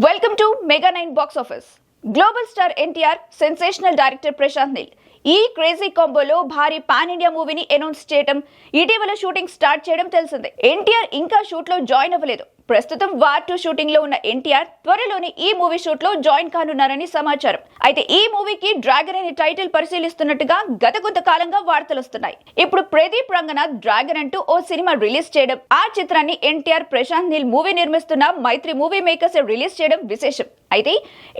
Welcome to mega nine box office global star NTR sensational director Prashanth Neel ఈ crazy కాంబోలో భారీ pan India మూవీని announce చేయడం ఇటీవల షూటింగ్ స్టార్ట్ చేయడం తెలిసిందే. ఎన్టీఆర్ ఇంకా షూట్లో జాయిన్ అవ్వలేదు. ప్రస్తుతం వార్ టూ షూటింగ్లో ఉన్న ఎన్టీఆర్ త్వరలోనే ఈ మూవీ షూట్లో జాయిన్ కానున్నారని సమాచారం. అయితే ఈ మూవీకి డ్రాగన్ అనే టైటిల్ పరిశీలిస్తున్నట్టుగా గత కొంతకాలంగా వార్తలు వస్తున్నాయి. ఇప్పుడు ప్రదీప్ రంగనాథ్ డ్రాగన్ అంటూ ఓ సినిమా రిలీజ్ చేయడం ఆ చిత్రాన్ని ఎన్టీఆర్ ప్రశాంత్ నీల్ మూవీ నిర్మిస్తున్న మైత్రి మూవీ మేకర్స్ రిలీజ్ చేయడం విశేషం. అయితే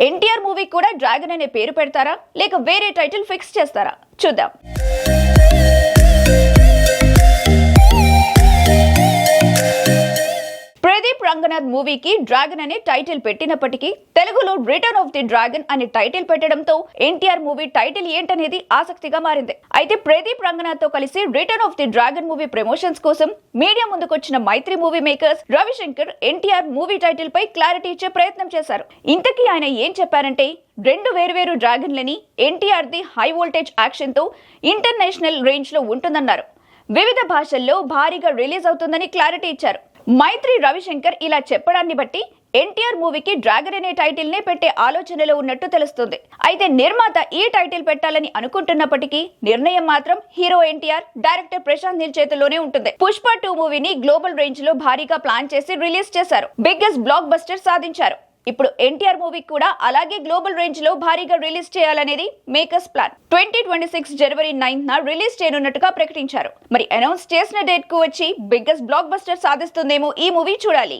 ఎన్టీఆర్ మూవీ కూడా డ్రాగన్ అనే పేరు పెడతారా? లేక వేరే టైటిల్ ఫిక్స్ చేస్తారా? చూద్దాం. ప్రదీప్ మూవీకి డ్రాగన్ అనే టైటిల్ పెట్టినప్పటికీ తెలుగులో రిటర్న్ ఆఫ్ ది డ్రాగన్ అనే టైటిల్ పెట్టడంతో ఎన్టీఆర్ మూవీ టైటిల్ ఏంటనేది ఆసక్తిగా మారింది. అయితే ప్రదీప్ రంగనాథ్తో కలిసి return of the dragon movie promotions కోసం మీడియా ముందుకొచ్చిన Mythri movie makers Ravishankar NTR movie title పై క్లారిటీ ఇచ్చే ప్రయత్నం చేశారు. ఇంతకీ ఆయన ఏం చెప్పారంటే రెండు వేరువేరు డ్రాగన్లని ఎన్టీఆర్ ది హై వోల్టేజ్ యాక్షన్తో ఇంటర్నేషనల్ రేంజ్లో ఉంటుందన్నారు. వివిధ భాషల్లో భారీగా రిలీజ్ అవుతుందని క్లారిటీ ఇచ్చారు. మైత్రి రవిశంకర్ ఇలా చెప్పడాన్ని బట్టి ఎన్టీఆర్ మూవీకి డ్రాగన్ అనే టైటిల్ నే పెట్టే ఆలోచనలో ఉన్నట్టు తెలుస్తుంది. అయితే నిర్మాత ఈ టైటిల్ పెట్టాలని అనుకుంటున్నప్పటికీ నిర్ణయం మాత్రం హీరో ఎన్టీఆర్ డైరెక్టర్ ప్రశాంత్ నీల్ చేతిలోనే ఉంటుంది. పుష్ప టూ మూవీని గ్లోబల్ రేంజ్లో భారీగా ప్లాన్ చేసి రిలీజ్ చేశారు. బిగ్గెస్ట్ బ్లాక్ బస్టర్ సాధించారు. ఇప్పుడు ఎన్టీఆర్ మూవీ కూడా అలాగే గ్లోబల్ రేంజ్లో భారీగా రిలీజ్ చేయాలనేది makers plan. Twenty twenty six జనవరి నైన్త్ న రిలీజ్ చేయనున్నట్టుగా ప్రకటించారు. మరి అనౌన్స్ చేసిన డేట్కు వచ్చి బిగ్గెస్ట్ బ్లాక్ బస్టర్ సాధిస్తుందేమో ఈ మూవీ చూడాలి.